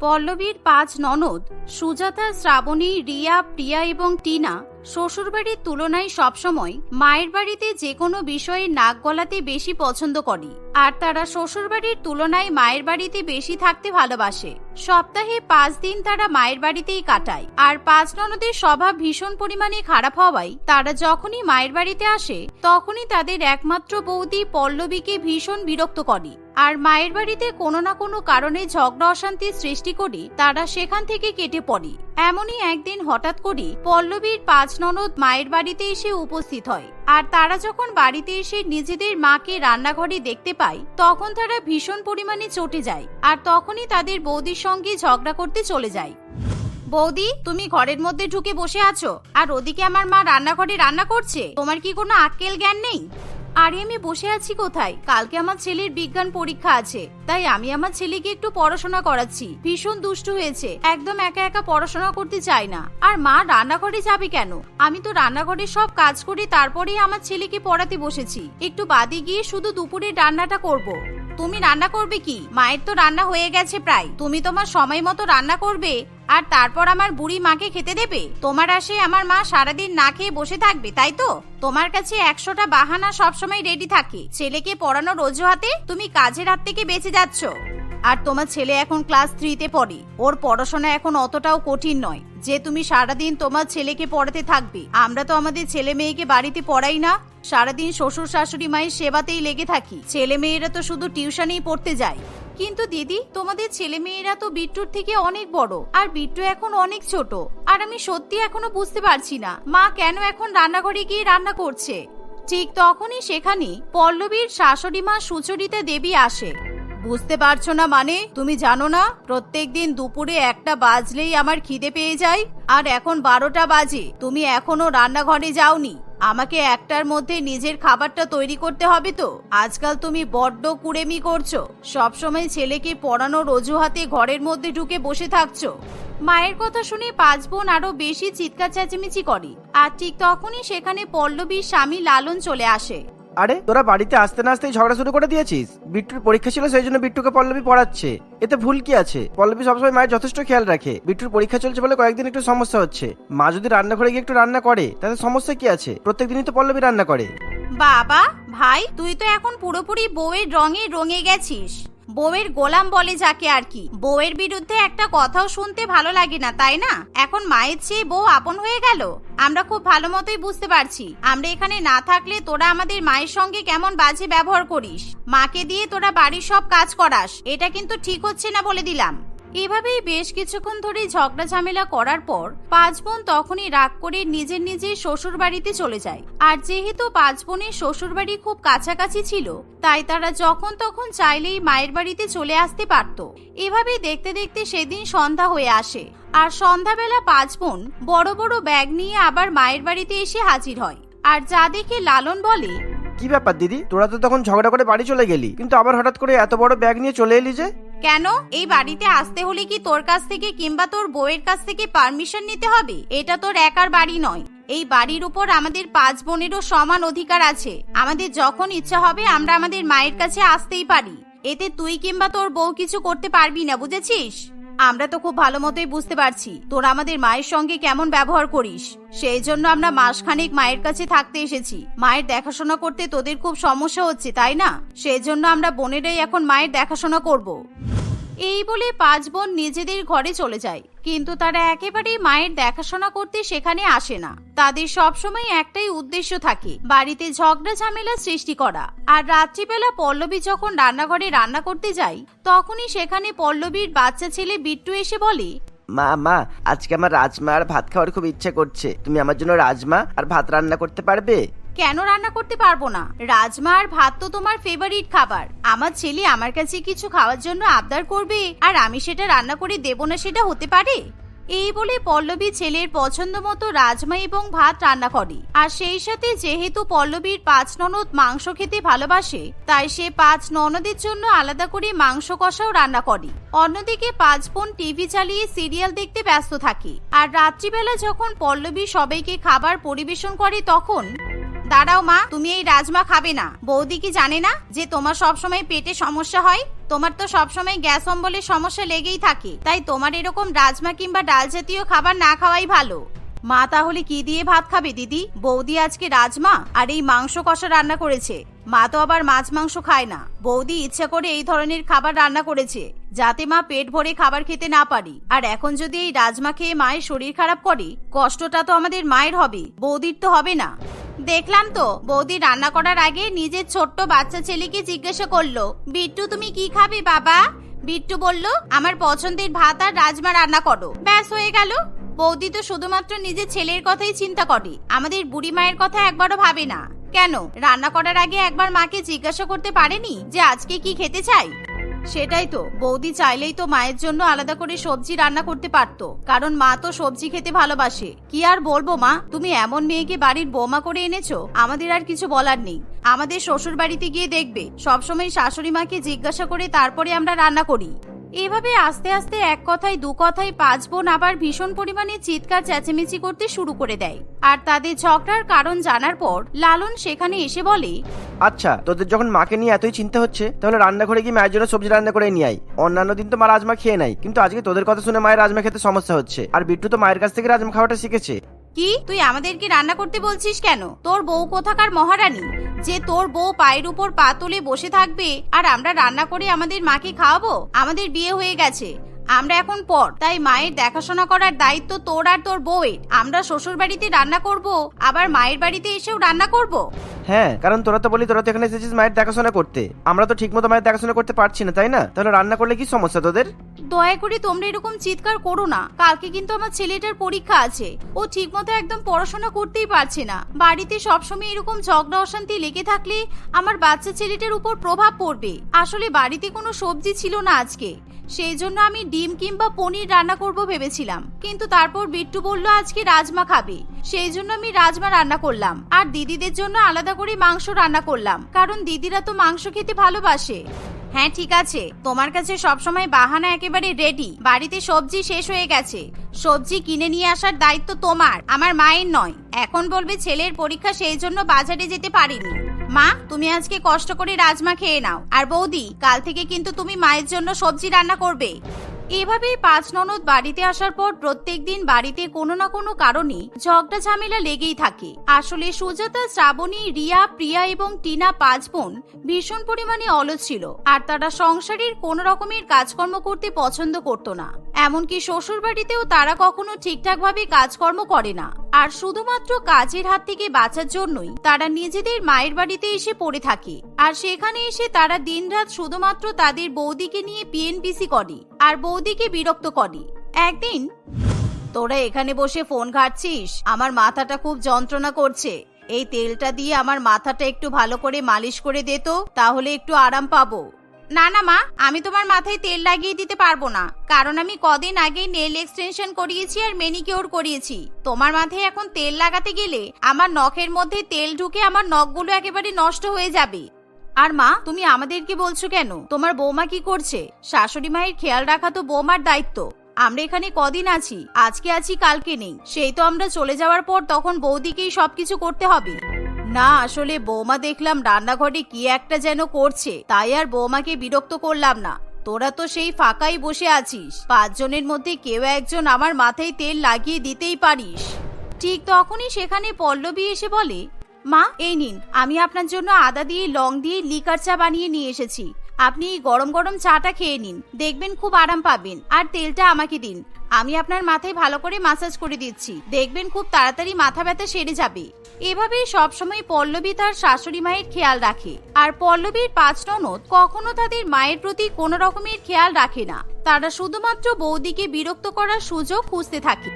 পল্লবীর পাঁচ ননদ, সুজাতা, শ্রাবণী, রিয়া, প্রিয়া এবং টিনা শ্বশুরবাড়ির তুলনায় সবসময় মায়ের বাড়িতে যে কোনো বিষয়ে নাক গলাতে বেশি পছন্দ করে। আর তারা শ্বশুরবাড়ির তুলনায় মায়ের বাড়িতে বেশি থাকতে ভালোবাসে। সপ্তাহে পাঁচ দিন তারা মায়ের বাড়িতেই কাটায়। আর পাঁচ ননদের স্বভাব ভীষণ পরিমাণে খারাপ হওয়ায় তারা যখনই মায়ের বাড়িতে আসে, তখনই তাদের একমাত্র বৌদি পল্লবীকে ভীষণ বিরক্ত করে। আর মায়ের বাড়িতে কোনো না কোনো কারণে ঝগড়া অশান্তির সৃষ্টি করি তারা সেখান থেকে কেটে পড়ে। এমনই একদিন হঠাৎ করে পল্লবীর পাঁচ ননদ মায়ের বাড়িতে এসে উপস্থিত হয়। আর তারা যখন বাড়িতে এসে নিজেদের মাকে রান্নাঘরে দেখতে পায়, তখন তারা ভীষণ পরিমাণে চটে যায় আর তখনই তাদের বৌদির সঙ্গে ঝগড়া করতে চলে যায়। বৌদি, তুমি ঘরের মধ্যে ঢুকে বসে আছো, আর ওদিকে আমার মা রান্নাঘরে রান্না করছে। তোমার কি কোনো আক্কেল জ্ঞান নেই? আরে আমি বসে আছি কোথায়? কালকে আমার ছেলের বিজ্ঞান পরীক্ষা আছে। তাই আমি আমার ছেলেকে একটু পড়াশোনা করাচ্ছি। ভীষণ দুষ্ট হয়েছে। একদম একা একা পড়াশোনা করতে চাই না। আর মা রান্নাঘরে যাবে কেন? আমি তো রান্নাঘরে সব কাজ করে তারপরেই আমার ছেলেকে পড়াতে বসেছি। একটু বাদে গিয়ে শুধু দুপুরে রান্নাটা করব। তুমি রান্না করবে কি? মায়ের তো রান্না হয়ে গেছে প্রায়। তুমি তোমার সময় মতো রান্না করবে, আর তারপর আমার বুড়ি মাকে খেতে দেবে। তোমার আসে আমার মা সারাদিন না খেয়ে বসে থাকবে, তাই তো? তোমার কাছে একশোটা বাহানা সবসময় রেডি থাকে। ছেলেকে পড়ানোর অজুহাতে তুমি কাজের হাত থেকে বেঁচে যাচ্ছ। আর তোমার ছেলে এখন ক্লাস থ্রিতে পড়ে। ওর পড়াশোনা এখন অতটাও কঠিন নয়। যে তুমি সারাদিন তোমার ছেলেকে পড়াতে থাকবে, আমরা তো আমাদের ছেলে মেয়েকে বাড়িতে পড়াই না। সারাদিন শ্বশুর শাশুড়ি মায়ের সেবাতেই লেগে থাকি। ছেলে মেয়েরা তো শুধু টিউশনেই পড়তে যায়। কিন্তু দিদি, তোমাদের ছেলে মেয়েরা তো বিট্টুর থেকে অনেক বড়, আর বিট্টু এখন অনেক ছোট। আর আমি সত্যি এখনও বুঝতে পারছি না, মা কেন এখন রান্নাঘরে গিয়ে রান্না করছে? ঠিক তখনই সেখানে পল্লবীর শাশুড়ি মা সুচরিতা দেবী আসে। বুঝতে পারছ না মানে? তুমি জানো না প্রত্যেকদিন দুপুরে একটা বাজলেই আমার খিদে পেয়ে যায়? আর এখন বারোটা বাজে, তুমি এখনও রান্নাঘরে যাওনি। আমাকে একটার মধ্যে নিজের খাবারটা তৈরি করতে হবে তো? আজকাল তুমি বড্ড কুড়েমি করছ। সবসময় ছেলেকে পড়ানোর অজুহাতে ঘরের মধ্যে ঢুকে বসে থাকছো। মায়ের কথা শুনে পাঁচ বোন আরও বেশি চিৎকার চেঁচেমেচি করে। আর ঠিক তখনই সেখানে পল্লবীর স্বামী লালন চলে আসে। আরে, তোরা বাড়িতে আসতে না আসতেই ঝগড়া শুরু করে দিয়েছিস? বিট্টুর পরীক্ষা ছিল, সেই জন্য বিট্টুকে পল্লবী পড়াচ্ছে। এতে ভুল কি আছে? পল্লবী সবসময় মায়ের যথেষ্ট খেয়াল রাখে। বিট্টুর পরীক্ষা চলছে বলে কয়েকদিন একটু সমস্যা হচ্ছে। মা যদি রান্নাঘরে গিয়ে একটু রান্না করে তাতে সমস্যা কি আছে? প্রত্যেকদিনই তো পল্লবী রান্না করে। বাবা, ভাই, তুই তো এখন পুরোপুরি বউয়ের রঙে রঙে গেছিস। বউয়ের গোলাম বলে যাকে আর কি। বউয়ের বিরুদ্ধে একটা কথাও শুনতে ভালো লাগে না, তাই না? এখন মায়ের চেয়ে বউ আপন হয়ে গেল? আমরা খুব ভালো মতোই বুঝতে পারছি। আমরা এখানে না থাকলে তোরা আমাদের মায়ের সঙ্গে কেমন বাজে ব্যবহার করিস? মাকে দিয়ে তোরা বাড়ির সব কাজ করাস। এটা কিন্তু ঠিক হচ্ছে না বলে দিলাম। এভাবেই বেশ কিছুক্ষণ ধরে ঝগড়া ঝামেলা করার পর পাঁচ বোন তখনই রাগ করে নিজের নিজের শ্বশুর বাড়িতে চলে যায়। আর যেহেতু পাঁচ বোনের শ্বশুর বাড়ি খুব কাছাকাছি ছিল, তাই তারা যখন তখন চাইলেই মায়ের বাড়িতে চলে আসতে পারত। এভাবেই দেখতে দেখতে সেদিন সন্ধ্যা হয়ে আসে। আর সন্ধ্যাবেলা পাঁচ বোন বড় বড় ব্যাগ নিয়ে আবার মায়ের বাড়িতে এসে হাজির হয়। আর যা দেখে লালন বলে কি ব্যাপার, দিদি? তোরা তো তখন ঝগড়া করে বাড়ি চলে গেলি। কিন্তু আবার হঠাৎ করে এত বড় ব্যাগ নিয়ে চলে এলি যে? কেন? এই বাড়িতে আসতে হলে কি তোর কাছ থেকে কিংবা তোর বউয়ের কাছ থেকে পারমিশন নিতে হবে? এটা তোর একার বাড়ি নয়। এই বাড়ির উপর আমাদের পাঁচ বোনেরও সমান অধিকার আছে। আমাদের যখন ইচ্ছা হবে, আমরা আমাদের মায়ের কাছে আসতেই পারি। এতে তুই কিংবা তোর বউ কিছু করতে পারবি না, বুঝেছিস? আমরা তো খুব ভালো মতোই বুঝতে পারছি। তোর আমাদের মায়ের সঙ্গে কেমন ব্যবহার করিস? সেই জন্য আমরা মাসখানেক মায়ের কাছে থাকতে এসেছি। মায়ের দেখাশোনা করতে তোদের খুব সমস্যা হচ্ছে, তাই না? সেই জন্য আমরা বোনেরাই এখন মায়ের দেখাশোনা করব। এই বলে পাঁচ বোন নিজেদের ঘরে চলে যায়। কিন্তু তারা একেবারেই মায়ের দেখাশোনা করতে সেখানে আসে না। তাদের সবসময় একটাই উদ্দেশ্য থাকে, বাড়িতে ঝগড়া ঝামেলা সৃষ্টি করা। আর রাত্রিবেলা পল্লবী যখন রান্নাঘরে রান্না করতে যায়, তখনই সেখানে পল্লবীর বাচ্চা ছেলে বিট্টু এসে বলে, মা মা, আজকে আমার রাজমা আর ভাত খাওয়ার খুব ইচ্ছে করছে। তুমি আমার জন্য রাজমা আর ভাত রান্না করতে পারবে? কেন রান্না করতে পারব না? রাজমা আর ভাত তো তোমার ফেভারিট খাবার। আমার ছেলে আমার কাছে কিছু খাওয়ার জন্য আবদার করবে আর আমি সেটা রান্না করে দেবো না সেটা হতে পারে? এই বলে পল্লবী ছেলের পছন্দ মতো রাজমা এবং ভাত রান্না করে। আর সেই সাথে যেহেতু পল্লবীর পাঁচ ননদ মাংস খেতে ভালোবাসে, তাই সে পাঁচ ননদের জন্য আলাদা করে মাংস কষাও রান্না করে। অন্যদিকে পাঁচ বোন টিভি চালিয়ে সিরিয়াল দেখতে ব্যস্ত থাকে। আর রাত্রিবেলা যখন পল্লবী সবাইকে খাবার পরিবেশন করে, তখন দাঁড়াও মা, তুমি এই রাজমা খাবে না। বৌদি কি জানে না যে তোমার সবসময় পেটে সমস্যা হয়? তোমার তো সবসময় গ্যাস অম্বলের সমস্যা লেগেই থাকে। তাই তোমার এরকম রাজমা কিংবা ডাল জাতীয় খাবার না খাওয়াই ভালো। মা তাহলে কি দিয়ে ভাত খাবে দিদি? বৌদি আজকে রাজমা আর এই মাংস কষা রান্না করেছে। মা তো আবার মাছ মাংস খায় না। বৌদি ইচ্ছা করে এই ধরনের খাবার রান্না করেছে, যাতে মা পেট ভরে খাবার খেতে না পারি। আর এখন যদি এই রাজমা খেয়ে মায়ের শরীর খারাপ করে, কষ্টটা তো আমাদের মায়ের হবে, বৌদির তো হবে না। দেখলাম তো, বৌদি রান্না করার আগে নিজের ছোট্ট বাচ্চা ছেলেকে জিজ্ঞাসা করল, বিট্টু, তুমি কি খাবে, বাবা? বিট্টু বলল, আমার পছন্দের ভাত আর রাজমা রান্না করো। ব্যাস, হয়ে গেল। বৌদি তো শুধুমাত্র নিজের ছেলের কথাই চিন্তা করে, আমাদের বুড়ি মায়ের কথা একবারও ভাবে না। কেন, রান্না করার আগে একবার মাকে জিজ্ঞাসা করতে পারেনি যে আজকে কি খেতে চাই? সেটাই তো। বৌদি চাইলেই তো মায়ের জন্য আলাদা করে সবজি রান্না করতে পারতো। কারণ মা তো সবজি খেতে ভালোবাসে। কি আর বলব মা? তুমি এমন মেয়েকে বাড়ির বৌমা করে এনেছো? আমাদের আর কিছু বলার নেই। আমাদের শ্বশুর বাড়িতে গিয়ে দেখবে। সবসময় শাশুড়ি মাকে জিজ্ঞাসা করে তারপরে আমরা রান্না করি। এভাবে আস্তে আস্তে এক কথায় দু কথায় পাঁচ বোন আবার ভীষণ পরিমাণে চিৎকার, চেঁচেমেচি করতে শুরু করে দেয়। আর তাদের ঝগড়ার কারণ জানার পর লালন সেখানে এসে বলে আচ্ছা তোদের যখন মাকে নিয়ে এতই চিন্তা হচ্ছে, তাহলে রান্নাঘরে গিয়ে মায়ের জন্য সবজি রান্না করে নিয়ে আই অন্যান্য দিন তো মা রাজমা খেয়ে নাই কিন্তু আজকে তোদের কথা শুনে মায়ের রাজমা খেতে সমস্যা হচ্ছে। আর বিট্টু তো মায়ের কাছ থেকে রাজমা খাওয়াটা শিখেছে। কি? তুই আমাদেরকে রান্না করতে বলছিস কেন? তোর বউ কোথাকার মহারানী? যে তোর বউ পায়ের উপর পা তুলে বসে থাকবে আর আমরা রান্না করে আমাদের মাকে খাওয়াবো? আমাদের বিয়ে হয়ে গেছে। আমরা এখন পর। তাই মায়ের দেখাশোনা করার দায়িত্ব তোর আর তোর বউয়ের। আমরা শ্বশুর বাড়িতে রান্না করব, আবার মায়ের বাড়িতে এসেও রান্না করব। হ্যাঁ কারণ তোরা তো বলি তোরা তো এখানে এসেছিস মায়ের দেখাশোনা করতে। আমরা তো ঠিকমতো মায়ের দেখাশোনা করতে পারছি না, তাই না? তাহলে রান্না করলে কি সমস্যা তোদের? দয়া করে তোমরা এরকম চিৎকার করো না। কালকে কিন্তু আমার ছেলেটার পরীক্ষা আছে। ও ঠিকমতো একদম পড়াশোনা করতেই পারছে না। বাড়িতে সবসময় এরকম ঝগড়া অশান্তি লেগে থাকলে আমার বাচ্চা ছেলেটার উপর প্রভাব পড়বে। আসলে বাড়িতে কোনো সবজি ছিল না আজকে। সেই জন্য আমি ডিম কিংবা পনির রান্না করব ভেবেছিলাম। কিন্তু তারপর বিট্টু বলল, আজকে রাজমা খাবে। সেই জন্য আমি রাজমা রান্না করলাম। আর দিদিদের জন্য আলাদা করে মাংস রান্না করলাম। কারণ দিদিরা তো মাংস খেতে ভালোবাসে। হ্যাঁ ঠিক আছে। তোমার কাছে সবসময় বাহানা একেবারে রেডি বাড়িতে সবজি শেষ হয়ে গেছে। সবজি কিনে নিয়ে আসার দায়িত্ব তোমার, আমার মায়ের নয়। এখন বলবে ছেলের পরীক্ষা সেই জন্য বাজারে যেতে পারিনি। মা, তুমি আজকে কষ্ট করে রাজমা খেয়ে নাও। আর বৌদি, কাল থেকে কিন্তু তুমি মায়ের জন্য সবজি রান্না করবে। এভাবেই পাঁচ ননদ বাড়িতে আসার পর প্রত্যেক দিন বাড়িতে কোনো না কোনো কারণে ঝগড়া ঝামেলা লেগেই থাকে। আসলে সুজাতা, শ্রাবণী, রিয়া, প্রিয়া এবং টিনা পাঁচ বোন ভীষণ পরিমাণে অলস ছিল আর তারা সংসারের কোন রকমের কাজকর্ম করতে পছন্দ করত না। এমনকি শ্বশুর বাড়িতেও তারা কখনো ঠিকঠাক ভাবে কাজকর্ম করে না। আর শুধুমাত্র কাজের হাত থেকে বাঁচার জন্যই তারা নিজেদের মায়ের বাড়িতে এসে পড়ে থাকে। আর সেখানে এসে তারা দিনরাত শুধুমাত্র তাদের বৌদিকে নিয়ে পিএনপিসি করে। আর বৌদিকে বিরক্ত করে। একদিন, তোরা এখানে বসে ফোন ঘাটছিস? আমার মাথাটা খুব যন্ত্রণা করছে। এই তেলটা দিয়ে আমার মাথাটা একটু ভালো করে মালিশ করে দে তো, তাহলে একটু আরাম পাবো। না না মা, আমি তোমার মাথায় তেল লাগিয়ে দিতে পারব না। কারণ আমি কদিন আগেই নেল এক্সটেনশন করিয়েছি আর মেনিকিওর করিয়েছি। তোমার মাথায় এখন তেল লাগাতে গেলে আমার নখের মধ্যে তেল ঢুকে আমার নখগুলো একেবারে নষ্ট হয়ে যাবে। আর মা, তুমি আমাদেরকে বলছো কেন? তোমার বৌমা কি করছে? শাশুড়ি মায়ের খেয়াল রাখা তো বৌমার দায়িত্ব। আমরা এখানে কদিন আছি, আজকে আছি, কালকে নেই। সেই তো আমরা চলে যাওয়ার পর তখন বৌদিকেই সবকিছু করতে হবে। না, আসলে বৌমা দেখলাম রান্নাঘরে কি একটা যেন করছে, তাই আর বৌমাকে বিরক্ত করলাম না। তোরা তো সেই ফাঁকাই বসে আছিস, পাঁচজনের মধ্যে কেউ একজন আমার মাথায় তেল লাগিয়ে দিতেই পারিস। ঠিক তখনই সেখানে পল্লবী এসে বলে মা, এই নিন। আমি আপনার জন্য আদা দিয়ে, লং দিয়ে, লিকার চা বানিয়ে নিয়ে এসেছি। আপনি গরম গরম চাটা খেয়ে নিন। দেখবেন খুব আরাম পাবেন। আর তেলটা আমাকে দিন। আমি আপনার মাথায় ভালো করে মাসাজ করে দিচ্ছি। দেখবেন খুব তাড়াতাড়ি মাথা ব্যথা সেরে যাবে। এভাবেই সবসময় পল্লবী তার শাশুড়ি মায়ের খেয়াল রাখে। আর পল্লবীর পাঁচ ননদ কখনো তাদের মায়ের প্রতি কোনো রকমের খেয়াল রাখে না। তারা শুধুমাত্র বৌদিকে বিরক্ত করার সুযোগ খুঁজতে থাকে।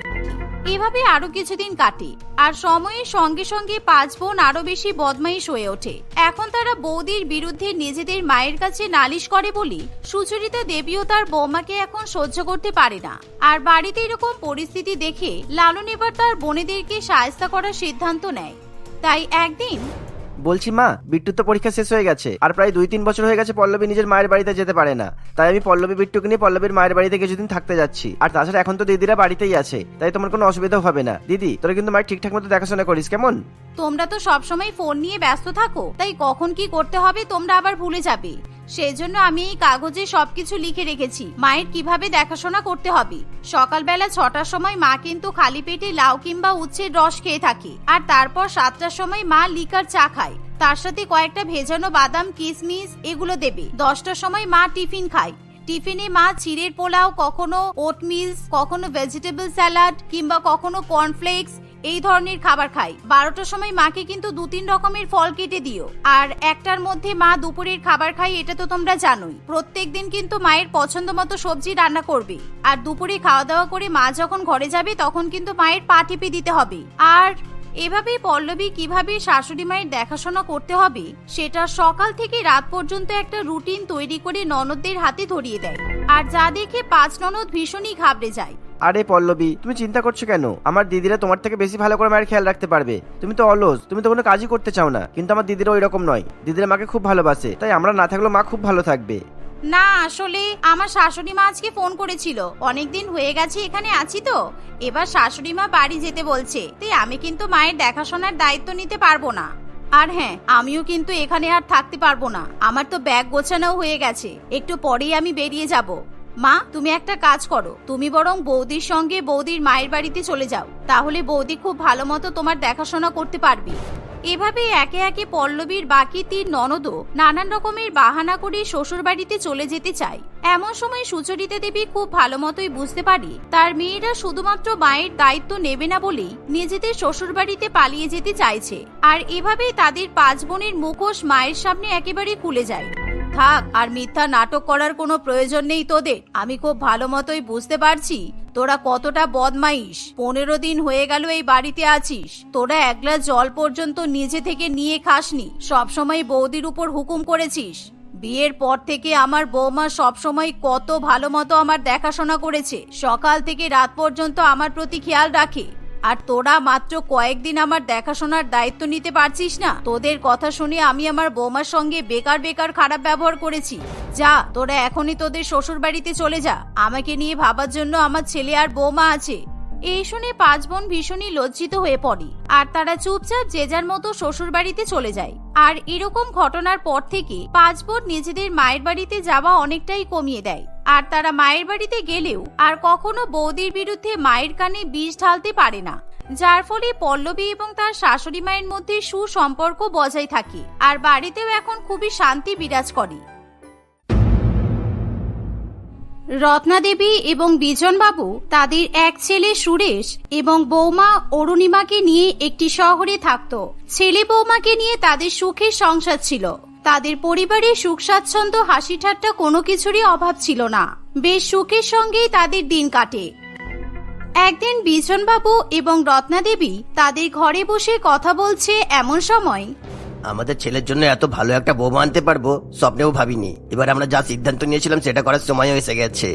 এভাবে আরও কিছুদিন কাটে। আর সময়ের সঙ্গে সঙ্গে পাঁচ বোন আরও বেশি বদমাইশ হয়ে ওঠে। এখন তারা বৌদির বিরুদ্ধে নিজেদের মায়ের কাছে নালিশ করে বলি সুচরিতা দেবীও তার বৌমাকে এখন সহ্য করতে পারে না। আর বাড়িতে এরকম পরিস্থিতি দেখে লালন এবার তার বোনেদেরকে সায়স্তা করার সিদ্ধান্ত নেয়। তাই একদিন বলছি মা বিট্টুর তো পরীক্ষা শেষ হয়ে গেছে আর প্রায় দুই তিন বছর হয়ে গেছে পল্লবী নিজের মায়ের বাড়িতে যেতে পারে না। তাই আমি পল্লবী বিট্টুকে নিয়ে পল্লবীর মায়ের বাড়িতে কিছুদিন থাকতে যাচ্ছি। আর তাছাড়া এখন তো দিদিরা বাড়িতেই আছে। তাই তোমার কোনো অসুবিধাও হবে না। দিদি তোরা কিন্তু মায়ের ঠিকঠাক মতো দেখাশোনা করিস কেমন? তোমরা তো সবসময় ফোন নিয়ে ব্যস্ত থাকো। তাই কখন কি করতে হবে তোমরা আবার ভুলে যাবে। সেই জন্য আমি এই কাগজে সবকিছু লিখে রেখেছি। মায়ের কীভাবে দেখাশোনা করতে হবে? সকালবেলা ছটার সময় মা কিন্তু খালি পেটে লাউ কিংবা উচ্ছের রস খেয়ে থাকে। আর তারপর সাতটার সময় মা লিকার চা খায়। তার সাথে কয়েকটা ভেজানো বাদাম কিশমিশ এগুলো দেবে। দশটার সময় মা টিফিন খায়। টিফিনে মা চিড়ের পোলাও, কখনো ওটমিলস, কখনো ভেজিটেবল স্যালাড কিংবা কখনো কর্নফ্লেক্স এই ধরনের খাবার খাই। বারোটার সময় মাকে কিন্তু দু তিন রকমের ফল কেটে দিও। আর একটার মধ্যে মা দুপুরের খাবার খাই এটা তো তোমরা জানোই। প্রত্যেক দিন কিন্তু মায়ের পছন্দ মতো সবজি রান্না করবে। আর দুপুরে খাওয়া দাওয়া করে মা যখন ঘরে যাবে, তখন কিন্তু মায়ের পা টিপে দিতে হবে। আর এভাবেই পল্লবী কীভাবে শাশুড়ি মায়ের দেখাশোনা করতে হবে, সেটা সকাল থেকে রাত পর্যন্ত একটা রুটিন তৈরি করে ননদদের হাতে ধরিয়ে দেয়। আর যা দেখে পাঁচ ননদ ভীষণই ঘাবড়ে যায়। আরে পল্লবী, তুমি চিন্তা করছ কেন? আমার দিদিরা তোমার থেকে বেশি ভালো করে মায়ের খেয়াল রাখতে পারবে। তুমি তো অলস, তুমি তো কোনো কাজই করতে চাও না। কিন্তু আমার দিদিরা ওই রকম নয়। দিদিরা মাকে খুব ভালোবাসে, তাই আমরা না থাকলেও মা খুব ভালো থাকবে। না, আসলে আমার শাশুড়ি মা আজকে ফোন করেছিল। অনেকদিন হয়ে গেছে, এখানে আছি তো। এবার শাশুড়ি মা বাড়ি যেতে বলছে। তাই আমি কিন্তু মায়ের দেখাশোনার দায়িত্ব নিতে পারব না। আর হ্যাঁ আমিও কিন্তু এখানে আর থাকতে পারব না। আমার তো ব্যাগ গোছানো হয়ে গেছে। একটু পরেই আমি বেরিয়ে যাব। মা, তুমি একটা কাজ করো। তুমি বরং বৌদির সঙ্গে বৌদির মায়ের বাড়িতে চলে যাও। তাহলে বৌদি খুব ভালো মতো তোমার দেখাশোনা করতে পারবে। এভাবে একে একে পল্লবীর বাকি তীর ননদও নানান রকমের বাহানা করে শ্বশুর বাড়িতে চলে যেতে চায়। এমন সময় সুচরিতা দেবী খুব ভালো মতোই বুঝতে পারি, তার মেয়েরা শুধুমাত্র মায়ের দায়িত্ব নেবে না বলেই নিজেদের শ্বশুর বাড়িতে পালিয়ে যেতে চাইছে। আর এভাবেই তাদের পাঁচ বোনের মুখোশ মায়ের সামনে একেবারে খুলে যায়। থাক, আর মিথ্যা নাটক করার কোনো প্রয়োজন নেই তোদের। আমি খুব ভালো মতোই বুঝতে পারছি। তোরা কতটা বদমাইশ। পনেরো দিন হয়ে গেল এই বাড়িতে আছিস। তোরা এক গ্লাস জল পর্যন্ত নিজে থেকে নিয়ে খাসনি। সবসময় বৌদির উপর হুকুম করেছিস। বিয়ের পর থেকে আমার বৌমা সবসময় কত ভালো মতো আমার দেখাশোনা করেছে। সকাল থেকে রাত পর্যন্ত আমার প্রতি খেয়াল রাখে। আর তোরা মাত্র কয়েকদিন আমার দেখাশোনার দায়িত্ব নিতে পারছিস না। তোদের কথা শুনে আমি আমার বৌমার সঙ্গে বেকার বেকার খারাপ ব্যবহার করেছি। যা, তোরা এখনই তোদের শ্বশুর বাড়িতে চলে যা। আমাকে নিয়ে ভাবার জন্য আমার ছেলে আর বৌমা আছে। এই শুনে পাঁচ বোন ভীষণই লজ্জিত হয়ে পড়ে। আর তারা চুপচাপ যে যার মতো শ্বশুর বাড়িতে চলে যায়। আর এরকম ঘটনার পর থেকে পাঁচ বোন নিজেদের মায়ের বাড়িতে যাওয়া অনেকটাই কমিয়ে দেয়। আর তারা মায়ের বাড়িতে গেলেও আর কখনো বৌদির বিরুদ্ধে মায়ের কানে বিষ ঢালতে পারে না। যার ফলে পল্লবী এবং তার শাশুড়ি মায়ের মধ্যে সুসম্পর্ক বজায় থাকে। আর বাড়িতেও এখন খুবই শান্তি বিরাজ করে। রত্নাদেবী এবং বিজনবাবু তাদের এক ছেলে সুরেশ এবং বৌমা অরুণিমাকে নিয়ে একটি শহরে থাকত। ছেলে বৌমাকে নিয়ে তাদের সুখের সংসার ছিল। তাদের পরিবারে সুখ স্বাচ্ছন্দ্য হাসি ঠাট্টা কোনো কিছুরই অভাব ছিল না। বেশ সুখের সঙ্গেই তাদের দিন কাটে। একদিন বিজনবাবু এবং রত্নাদেবী তাদের ঘরে বসে কথা বলছে এমন সময় আমাদের ছেলের জন্য এত ভালো একটা বৌমা আনতে পারব স্বপ্নেও ভাবিনি। এবার আমরা যা সিদ্ধান্ত নিয়েছিলাম সেটা করার সময় এসে গেছে।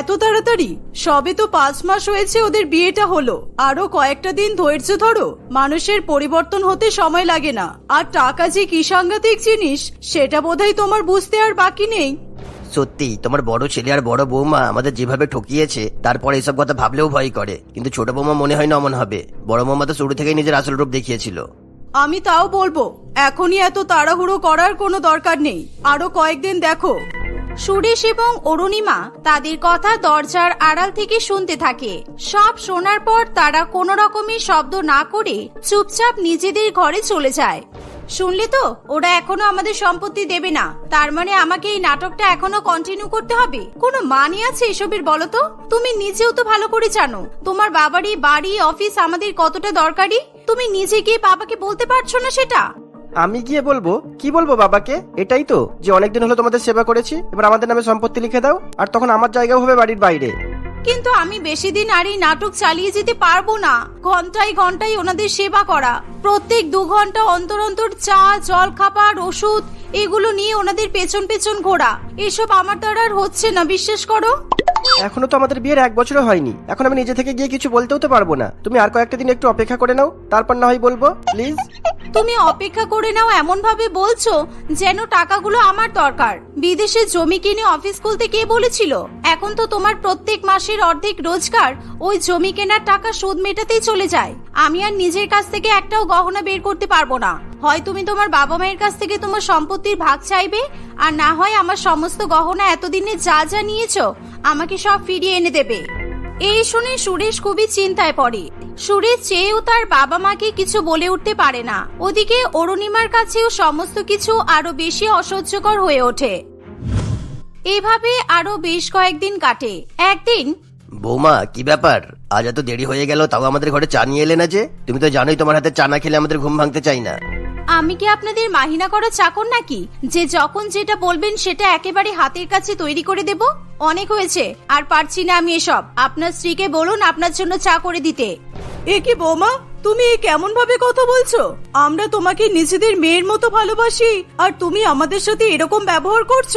এত তাড়াতাড়ি? সবে তো পাঁচ মাস হয়েছে ওদের বিয়েটা হলো। আরও কয়েকটা দিন ধৈর্য ধরো মানুষের পরিবর্তন হতে সময় লাগে না। আর টাকা যে কি সাংঘাতিক জিনিস সেটা বোধহয় তোমার বুঝতে আর বাকি নেই। সত্যি তোমার বড় ছেলে আর বড় বৌমা আমাদের যেভাবে ঠকিয়েছে তারপর এসব কথা ভাবলেও ভয় করে। কিন্তু ছোট বৌমা মনে হয় না অমন হবে। বড় বৌমা তো শুরু থেকেই নিজের আসল রূপ দেখিয়েছিল। আমি তাও বলব, এখনই এত তাড়াহুড়ো করার কোনো দরকার নেই। আরও কয়েকদিন দেখো। সুরেশ এবং অরুণিমা তাদের কথা দরজার আড়াল থেকে শুনতে থাকে। সব শোনার পর তারা কোনো রকমের শব্দ না করে চুপচাপ নিজেদের ঘরে চলে যায়। শুনলে তো? ওরা এখনও আমাদের সম্পত্তি দেবে না। তার মানে আমাকে এই নাটকটা এখনও কন্টিনিউ করতে হবে? কোনো মানে আছে এসবের বলো তো? তুমি নিজেও তো ভালো করে জানো। তোমার বাবারই বাড়ি, অফিস আমাদের কতটা দরকারি? তুমি নিজে গিয়ে বাবাকে বলতে পারছ না সেটা? আমি গিয়ে বলব? কি বলব বাবাকে? এটাই তো, যে অনেকদিন হলো তোমাদের সেবা করেছি, এবার আমাদের নামে সম্পত্তি লিখে দাও, আর তখন আমার জায়গাও হবে বাড়ির বাইরে। কিন্তু আমি বেশি দিন আর এই নাটক চালিয়ে যেতে পারব না। ঘন্টায় ঘন্টায় ওনাদের সেবা করা। প্রত্যেক দু ঘণ্টা অন্তর অন্তর চা জল খাবার ওষুধ এগুলো নিয়ে ওনাদের পেছন পেছন ঘোরা। এসব আমার দ্বারা আর হচ্ছে না বিশ্বাস করো। এখনও তো আমাদের বিয়ের এক বছরও হয়নি। এখন আমি নিজে থেকে গিয়ে কিছু বলতেও তো পারব না। তুমি আর কয়েকটা দিন একটু অপেক্ষা করে নাও তারপর না হয় বলব প্লিজ। তুমি অপেক্ষা করে নাও এমন ভাবে বলছো যেন টাকাগুলো আমার দরকার। বিদেশে জমি কিনে অফিস খুলতে কে বলেছিল? এখন তো তোমার প্রত্যেক মাসের অর্ধেক রোজগার ওই জমি কেনার টাকা সুদ মেটাতেই চলে যায়। আমি আর নিজের কাছ থেকে একটাও গহনা বের করতে পারব না। হয় তুমি তোমার বাবা মায়ের কাছ থেকে তোমার সম্পত্তির ভাগ চাইবে? আর না হয় আমার সমস্ত গহনা এতদিনে যা যা নিয়েছ, আমাকে সব ফিরিয়ে এনে দেবে। এই শুনে সুরেশ খুবই চিন্তায় পড়ে। সুরেশ চেয়েও তার বাবা মাকে কিছু বলে উঠতে পারে না। ওদিকে অরুণিমার কাছেও সমস্ত কিছু আরও বেশি অসহ্যকর হয়ে ওঠে। এভাবে আরও বেশ কয়েকদিন কাটে। একদিন বৌমা, কি ব্যাপার? আজ এত দেরি হয়ে গেল, তাও আমাদের ঘরে চা নিয়ে এলে না যে? তুমি তো জানোই তোমার হাতে চা না খেলে আমাদের ঘুম ভাঙতে চাই না। আমি কি আপনাদের মাহিনা করা চাকর নাকি? যে যখন যেটা বলবেন সেটা একেবারে হাতের কাছে তৈরি করে দেব? অনেক হয়েছে আর পারছি না আমি এসব। আপনার স্ত্রীকে বলুন আপনার জন্য চা করে দিতে। এ কি বৌমা তুমি কেমন ভাবে কথা বলছো? আমরা তোমাকে নিজেদের মেয়ের মতো ভালোবাসি আর তুমি আমাদের সাথে এরকম ব্যবহার করছ?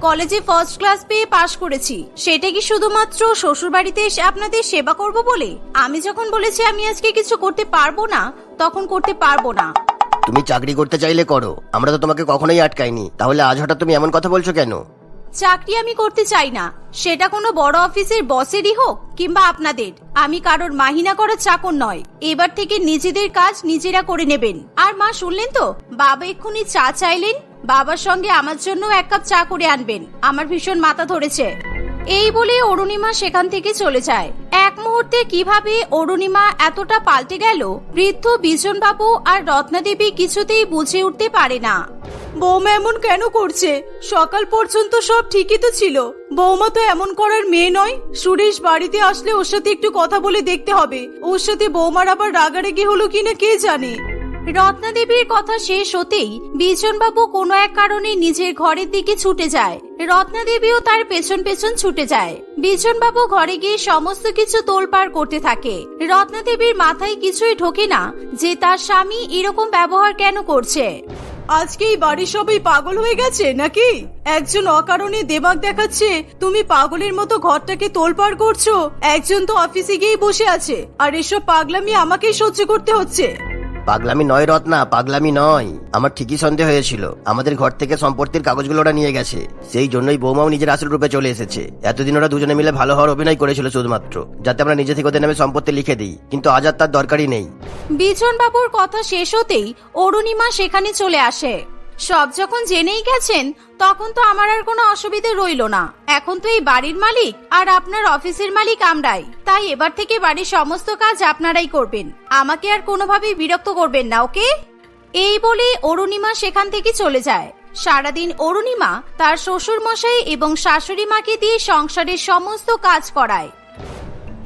কলেজে ফার্স্ট ক্লাস পেয়ে পাশ করেছি। সেটা কি শুধুমাত্র শ্বশুর বাড়িতে এসে আপনাদের সেবা করব বলে? আমি যখন বলেছি আমি আজকে কিছু করতে পারব না তখন করতে পারব না। তুমি চাকরি করতে চাইলে করো। আমরা তো তোমাকে কখনোই আটকাইনি। তাহলে আজ হঠাৎ তুমি এমন কথা বলছো কেন? চাকরি আমি করতে চাই না। সেটা কোনো বড় অফিসের বসেরই হোক কিংবা আপনাদের। আমি কারোর মাহিনা করার চাকর নয়। এবার থেকে নিজেদের কাজ নিজেরা করে নেবেন। আর মা, শুনলেন তো? বাবা এক্ষুনি চা চাইলেন। বাবার সঙ্গে আমার জন্য এক কাপ চা করে আনবেন। আমার ভীষণ মাথা ধরেছে। এই বলে অরুণিমা সেখান থেকে চলে যায়। এক মুহূর্তে কীভাবে অরুণিমা এতটা পাল্টে গেল, বৃদ্ধ বিজনবাবু আর রত্নাদেবী কিছুতেই বুঝে উঠতে পারে না। বৌমা এমন কেন করছে? সকাল পর্যন্ত সব ঠিকই তো ছিল। বৌমা তো এমন করার মেয়ে নয়। সুরেশ বাড়িতে আসলে ওর সাথে একটু কথা বলে দেখতে হবে। ওর সাথে বৌমার আবার রাগারাগি হলো কিনা কে জানে? রত্নাদেবীর কথা শেষ হতেই বিজনবাবু কোনো এক কারণে নিজের ঘরের দিকে ছুটে যায়। রত্নাদেবীও তার পেছন পেছন ছুটে যায়। বিজনবাবু ঘরে গিয়ে সমস্ত কিছু তোলপাড় করতে থাকে। রত্নাদেবীর মাথায় কিছুই ঢোকে না যে তার স্বামী এরকম ব্যবহার কেন করছে। আজকে এই বাড়ির সবাই পাগল হয়ে গেছে নাকি? একজন অকারণে দেমাগ দেখাচ্ছে, তুমি পাগলের মতো ঘরটাকে তোলপাড় করছ, একজন তো অফিসে গিয়েই বসে আছে, আর এসব পাগলামি আমাকেই সহ্য করতে হচ্ছে। পাগলামি নয়, রত্না, পাগলামি নয়। আমার ঠিকই সন্দেহ হয়েছিল। আমাদের ঘর থেকে সম্পত্তির কাগজগুলো ওরা নিয়ে গেছে। সেই জন্যই বৌমাও নিজের আসল রূপে চলে এসেছে। এতদিন ওরা দুজনে মিলে ভালো হওয়ার অভিনয় করেছিল শুধুমাত্র, যাতে আমরা নিজে থেকে ওদের নামে সম্পত্তি লিখে দিই। কিন্তু আজ আর তার দরকারই নেই। বিজন বাবুর কথা শেষ হতেই অরুণিমা সেখানে চলে আসে। সব যখন জেনেই গেছেন, তখন তো আমার আর কোনো অসুবিধে রইল না। এখন তো এই বাড়ির মালিক আর আপনার অফিসের মালিক আমরাই। তাই এবার থেকে বাড়ির সমস্ত কাজ আপনারাই করবেন। আমাকে আর কোনোভাবেই বিরক্ত করবেন না, ওকে? এই বলে অরুণিমা সেখান থেকে চলে যায়। সারাদিন অরুণিমা তার শ্বশুর মশাই এবং শাশুড়ি মাকে দিয়ে সংসারের সমস্ত কাজ করায়।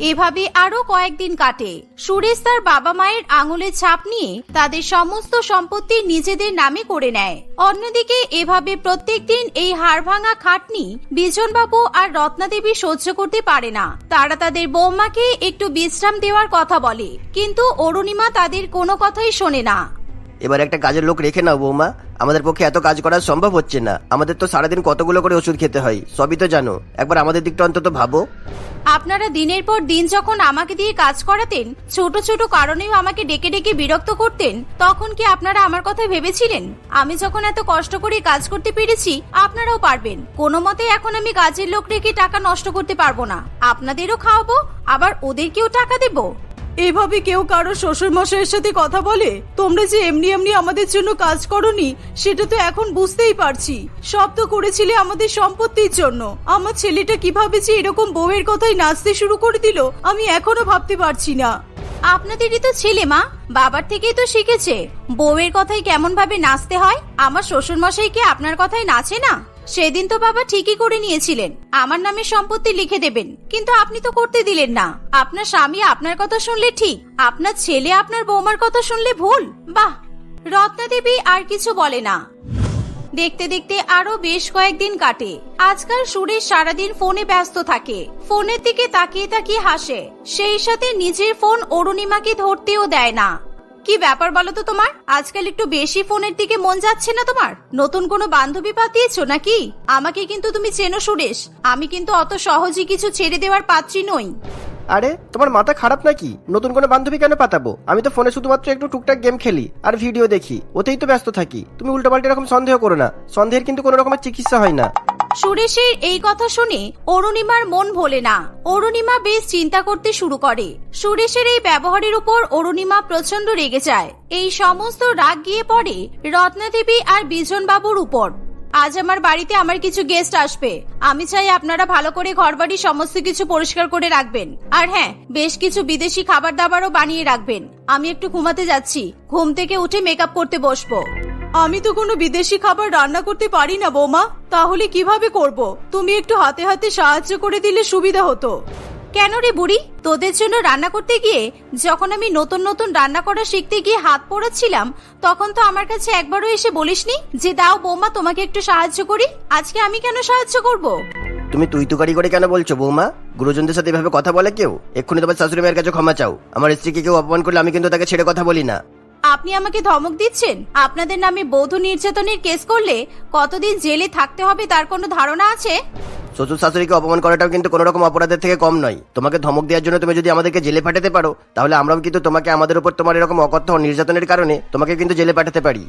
এভাবে আরও কয়েকদিন কাটে। সুরেশ তার বাবা মায়ের আঙুলের ছাপ নিয়ে তাদের সমস্ত সম্পত্তি নিজেদের নামে করে নেয়। অন্যদিকে এভাবে প্রত্যেকদিন এই হাড়ভাঙা খাটনি বিজনবাবু আর রত্নাদেবী সহ্য করতে পারে না। তারা তাদের বৌমাকে একটু বিশ্রাম দেওয়ার কথা বলে, কিন্তু অরুণিমা তাদের কোনো কথাই শোনে না। এবার একটা কাজের লোক রেখে নাও, বৌমা। আমাদের পক্ষে এত কাজ করা সম্ভব হচ্ছে না। আমাদের তো সারাদিন কতগুলো করে ওষুধ খেতে হয়, সবই তো জানো। একবার আমাদের দিকটা অন্তত ভাবো। আপনারা দিনের পর দিন যখন আমাকে দিয়ে কাজ করাতেন, ছোট ছোট কারণেও আমাকে ডেকে ডেকে বিরক্ত করতেন, তখন কি আপনারা আমার কথা ভেবেছিলেন? আমি যখন এত কষ্ট করে কাজ করতে পেরেছি, আপনারাও পারবেন। কোনো মতে এখন আমি কাজের লোক রেখে টাকা নষ্ট করতে পারব না। আপনাদেরও খাওয়াবো, আবার ওদেরকেও টাকা দেবো। এভাবে কেউ কারও শ্বশুর মশাইয়ের সাথে কথা বলে? তোমরা যে এমনি এমনি আমাদের জন্য কাজ করনি, সেটা তো এখন বুঝতেই পারছি। সব তো করেছিলে আমাদের সম্পত্তির জন্য। আমার ছেলেটা কীভাবে যে এরকম বউয়ের কথাই নাচতে শুরু করে দিল, আমি এখনও ভাবতে পারছি না। আপনাদেরই তো ছেলে, মা। বাবার থেকেই তো শিখেছে। বউয়ের কথাই কেমন ভাবে নাচতে হয়? আমার শ্বশুর মশাই কি আপনার কথাই নাচে না? সেদিন তো বাবা ঠিকই করে নিয়েছিলেন। আমার নামে সম্পত্তি লিখে দেবেন। কিন্তু আপনি তো করতে দিলেন না। আপনার স্বামী আপনার কথা শুনলে ঠিক, আপনার ছেলে আপনার বৌমার কথা শুনলে ভুল। বাহ! রত্নাদেবী আর কিছু বলে না। দেখতে দেখতে আরও বেশ কয়েকদিন কাটে। আজকাল সুরেশ সারাদিন ফোনে ব্যস্ত থাকে। ফোনের দিকে তাকিয়ে তাকিয়ে হাসে। সেই সাথে নিজের ফোন অরুণিমাকে ধরতেও দেয় না। কি ব্যাপার বলো তো তোমার? আজকাল একটু বেশি ফোনের দিকে মন যাচ্ছে না তোমার? নতুন কোনো বান্ধবী পাতিয়েছো নাকি? আমাকে কিন্তু তুমি চেনো সুরেশ। আমি কিন্তু অত সহজে কিছু ছেড়ে দেওয়ার পাত্রী নই। আরে, তোমার মাথা খারাপ নাকি? নতুন কোনো বান্ধবী কেন পাতাবো? আমি তো ফোনে শুধুমাত্র একটু টুকটাক গেম খেলি আর ভিডিও দেখি। ওতেই তো ব্যস্ত থাকি। তুমি উল্টোপাল্টা এরকম সন্দেহ করো না। সন্দেহের কিন্তু কোনো রকমের চিকিৎসা হয় না। সুরেশের এই কথা শুনে অরুণিমার মন ভোলে না। অরুণিমা বেশ চিন্তা করতে শুরু করে। সুরেশের এই ব্যবহারের উপর অরুণিমা প্রচণ্ড রেগে যায়। এই সমস্ত রাগ গিয়ে পড়ে রত্নাদেবী আর বিজন বাবুর উপর। আজ আমার বাড়িতে আমার কিছু গেস্ট আসবে। আমি চাই আপনারা ভালো করে ঘরবাড়ি সমস্ত কিছু পরিষ্কার করে রাখবেন। আর হ্যাঁ বেশ কিছু বিদেশি খাবার দাবারও বানিয়ে রাখবেন। আমি একটু ঘুমাতে যাচ্ছি। ঘুম থেকে উঠে মেকআপ করতে বসবো। আমি তো কোনো বিদেশি খাবার রান্না করতে পারি না, বৌমা। তাহলে কীভাবে করব? তুমি একটু হাতে হাতে সাহায্য করে দিলে সুবিধা হতো। কেন রে বুড়ি? তোদের জন্য রান্না করতে গিয়ে যখন আমি নতুন নতুন রান্না করা শিখতে গিয়ে হাত পড়াচ্ছিলাম তখন তো আমার কাছে একবারও এসে বলিসনি যে দাও বৌমা তোমাকে একটু সাহায্য করি। আজকে আমি কেন সাহায্য করব? তুমি তুই তুকারি করে কেন বলছো বৌমা? গুরুজনদের সাথে এভাবে কথা বলে কেউ? এক্ষুনি তোমার শাশুড়ি মায়ের কাছে ক্ষমা চাও। আমার স্ত্রীকে কেউ অপমান করলে আমি কিন্তু তাকে ছেড়ে কথা বলি না। আপনি আমাকে ধমক দিচ্ছেন? আপনাদের নামে বৌদ্ধ নির্যাতনের কেস করলে কতদিন জেলে থাকতে হবে তার কোনো ধারণা আছে? শ্বশুর শাশুড়িকে অপমান করাটাও কিন্তু কোনো রকম অপরাধের থেকে কম নয়। তোমাকে ধমক দেওয়ার জন্য তুমি যদি আমাদেরকে জেলে পাঠাতে পারো তাহলে আমরাও কিন্তু তোমাকে আমাদের উপর তোমার এরকম অকথ্য নির্যাতনের কারণে তোমাকে কিন্তু জেলে পাঠাতে পারি।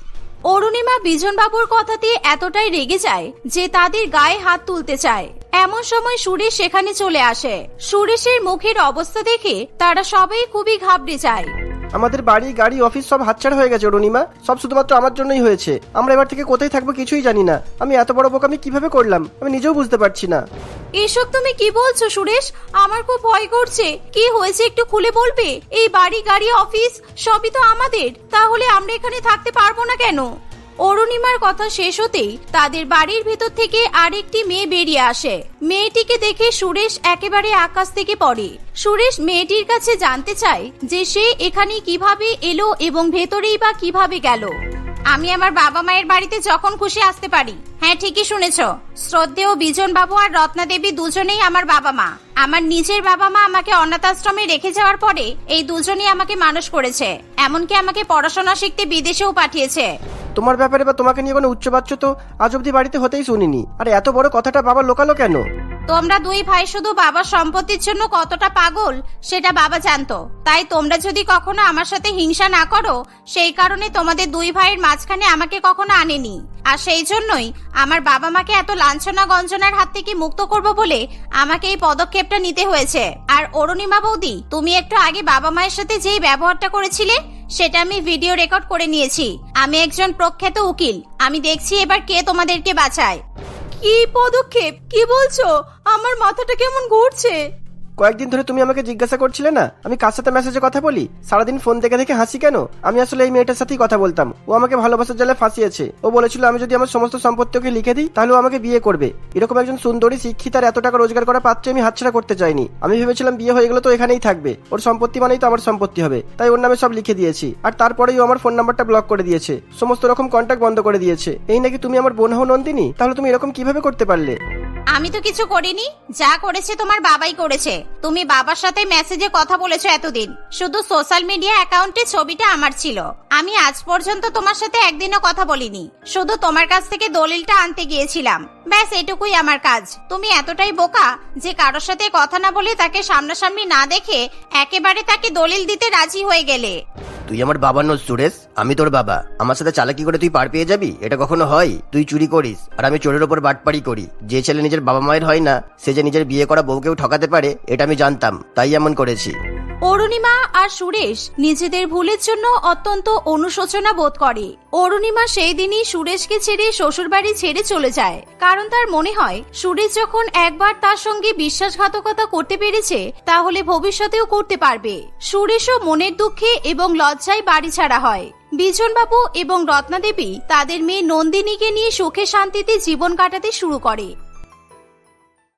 অরুণিমা বিজন বাবুর কথাতে এতটাই রেগে যায় যে তাদের গায়ে হাত তুলতে চায়। এমন সময় সুরেশ সেখানে চলে আসে। সুরেশের মুখের অবস্থা দেখে তারা সবাই খুবই ঘাবড়ে যায়। আমাদের বাড়ি, গাড়ি, অফিস সব হাতছাড়া হয়ে গেছে অরুণিমা সব শুধুমাত্র আমার জন্যই হয়েছে। আমরা এবার থেকে কোথায় থাকব কিছুই জানি না। আমি এত বড় বোকা আমি কীভাবে করলাম? আমি নিজেও বুঝতে পারছি না। এসব তুমি কি বলছো, সুরেশ? আমার খুব ভয় করছে। কি হয়েছে একটু খুলে বলবে? এই বাড়ি, গাড়ি, অফিস সবই তো আমাদের। তাহলে আমরা এখানে থাকতে পারব না কেন? অরুণিমার কথা শেষ হতেই তাদের বাড়ির ভেতর থেকে আরেকটি মেয়ে বেরিয়ে আসে। মেয়েটিকে দেখে সুরেশ একেবারে আকাশ থেকে পড়ে। সুরেশ মেয়েটির কাছে জানতে চায় যে সে এখানে কীভাবে এলো এবং ভেতরেই বা কীভাবে গেল। আমি আমার বাবা মায়ের বাড়িতে যখন খুশি আসতে পারি। হ্যাঁ ঠিকই শুনেছ। শ্রদ্ধেয় বিজন বাবু আর রত্না দেবী দুজনেই আমার বাবা মা। আমার নিজের বাবা মা আমাকে অনাথ আশ্রমে রেখে যাওয়ার পরে এই দুজনেই আমাকে মানুষ করেছে। এমনকি আমাকে পড়াশোনা শিখতে বিদেশেও পাঠিয়েছে। তোমার ব্যাপারে বা তোমাকে নিয়ে কোনো উচ্চবাচ্য তো আজ অব্দি বাড়িতে হতেই শুনিনি। আর, এত বড় কথাটা বাবা লোকালো কেন? তোমরা দুই ভাই শুধু বাবার সম্পত্তির জন্য কতটা পাগল, সেটা বাবা জানতো। তাই তোমরা যদি কখনো আমার সাথে হিংসা না করো, সেই কারণে তোমাদের দুই ভাইয়ের মাঝখানে আমাকে কখনো আনেনি। আর সেই জন্যই আমার বাবা মাকে এত লাঞ্ছনা গঞ্জনার হাত থেকে মুক্ত করব বলে আমাকে এই পদক্ষেপটা নিতে হয়েছে। আর অরুণিমা বৌদি, তুমি একটু আগে বাবা মায়ের সাথে যেই ব্যবহারটা করেছিলে, সেটা আমি ভিডিও রেকর্ড করে নিয়েছি। আমি একজন প্রখ্যাত উকিল। আমি দেখছি এবার কে তোমাদেরকে বাঁচায়। কি পদক্ষেপ? কি বলছো? আমার মাথাটা কেমন ঘুরছে? কয়েকদিন ধরে তুমি আমাকে জিজ্ঞাসা করছিলে না? আমি কার সাথে মেসেজে কথা বলি? সারাদিন ফোন দেখে দেখে হাসি কেন? আমি আসলে এই মেয়েটার সাথেই কথা বলতাম। ও আমাকে ভালোবাসার জালে ফাঁসিয়েছে। ও বলেছিল আমি যদি আমার সমস্ত সম্পত্তি ওকে লিখে দিই, তাহলে ও আমাকে বিয়ে করবে। এরকম একজন সুন্দরী, শিক্ষিত আর এত টাকা রোজগার করা পাত্রে আমি হাতছাড়া করতে চাইনি। আমি ভেবেছিলাম বিয়ে হয়ে গেলে তো এখানেই থাকবে। ওর সম্পত্তি মানেই তো আমার সম্পত্তি হবে। তাই ওর নামে সব লিখে দিয়েছি। আর তারপরেই ও আমার ফোন নাম্বারটা ব্লক করে দিয়েছে। সমস্ত রকম কন্ট্যাক্ট বন্ধ করে দিয়েছে। এই নাকি তুমি আমার বোন হও নন্দিনী? তাহলে তুমি এরকম কীভাবে করতে পারলে? আমি তো কিছু করিনি। যা করেছে তোমার বাবাই করেছে। তুমি বাবার সাথে মেসেজে কথা বলেছ এতদিন। শুধু সোশ্যাল মিডিয়া অ্যাকাউন্টে ছবিটা আমার ছিল। আমি আজ পর্যন্ত তোমার সাথে একদিনও কথা বলিনি। শুধু তোমার কাছ থেকে দলিলটা আনতে গিয়েছিলাম। ব্যাস, এটুকুই আমার কাজ। তুমি এতটাই বোকা যে কারোর সাথে কথা না বলে তাকে সামনাসামনি না দেখে একেবারে তাকে দলিল দিতে রাজি হয়ে গেলে। তুই আমার বাবা নোস, সুরেশ। আমি তোর বাবা। আমার সাথে চালাকি করে তুই পার পেয়ে যাবি? এটা কখনো হয়? তুই চুরি করিস, আর আমি চোরের ওপর বাটপাড়ি করি। যে ছেলে নিজের বাবা মায়ের হয় না, সে যে নিজের বিয়ে করা বউকেও ঠকাতে পারে, এটা আমি জানতাম, তাই এমন করেছি। অরুণিমা আর সুরেশ নিজেদের ভুলের জন্য অত্যন্ত অনুশোচনা বোধ করে। অরুণিমা সেই দিনই সুরেশকে ছেড়ে শ্বশুরবাড়ি ছেড়ে চলে যায়। কারণ তার মনে হয়, সুরেশ যখন একবার তার সঙ্গে বিশ্বাসঘাতকতা করতে পেরেছে, তাহলে ভবিষ্যতেও করতে পারবে। সুরেশও মনের দুঃখে এবং লজ্জায় বাড়ি ছাড়া হয়। বিজনবাবু এবং রত্নাদেবী তাদের মেয়ে নন্দিনীকে নিয়ে সুখে শান্তিতে জীবন কাটাতে শুরু করে।